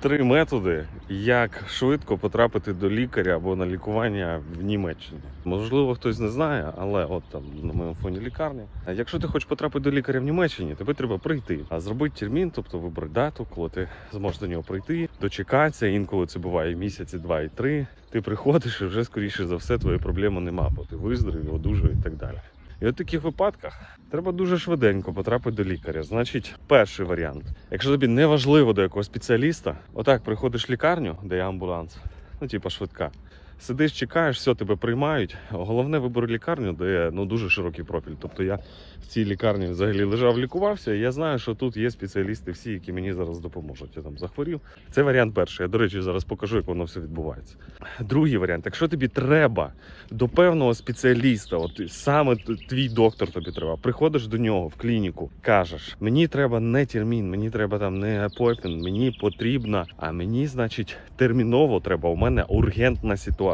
Три методи, як швидко потрапити до лікаря або на лікування в Німеччині. Можливо, хтось не знає, але от там на моєму фоні лікарня. Якщо ти хочеш потрапити до лікаря в Німеччині, тобі треба прийти, а зробити термін, тобто вибрати дату, коли ти зможеш до нього прийти, дочекатися. Інколи це буває місяці, два і три. Ти приходиш і вже скоріше за все твої проблеми нема, бо ти виздоровів, одужав і так далі. І от таких випадках треба дуже швиденько потрапити до лікаря. Значить, перший варіант. Якщо тобі не важливо до якогось спеціаліста, отак приходиш в лікарню, де є амбуланс, ну типа швидка. Сидиш, чекаєш, все тебе приймають. Головне вибори лікарню, де ну дуже широкий профіль. Тобто я в цій лікарні взагалі лежав, лікувався. І я знаю, що тут є спеціалісти, всі, які мені зараз допоможуть. Я там захворів. Це варіант перший. Я, до речі, зараз покажу, як воно все відбувається. Другий варіант, якщо тобі треба до певного спеціаліста, от саме твій доктор тобі треба, приходиш до нього в клініку, кажеш: мені треба не термін, мені треба там не апойтмент, мені потрібно, а мені, значить, терміново треба. У мене ургентна ситуація.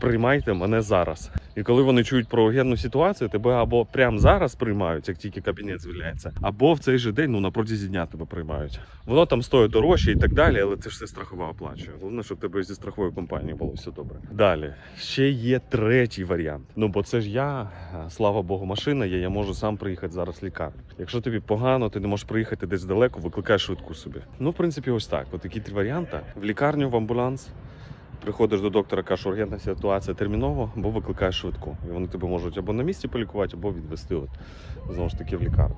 Приймайте мене зараз. І коли вони чують про ургентну ситуацію, тебе або прямо зараз приймають, як тільки кабінет звільняється, або в цей же день, ну на протязі дня тебе приймають. Воно там стоїть дорожче і так далі, але це ж все страхова оплачує. Головне, щоб тебе зі страховою компанією було все добре. Далі ще є третій варіант. Ну бо це ж я, е, слава Богу, машина є. Я можу сам приїхати зараз в лікарню. Якщо тобі погано, ти не можеш приїхати десь далеко, викликай швидку собі. Ну, в принципі, ось так. От такі три варіанти: в лікарню, в амбуланс. Приходиш до доктора, кажеш, ургентна ситуація терміново, або викликаєш швидку. І вони тебе можуть або на місці полікувати, або відвести от, знову ж таки в лікарню.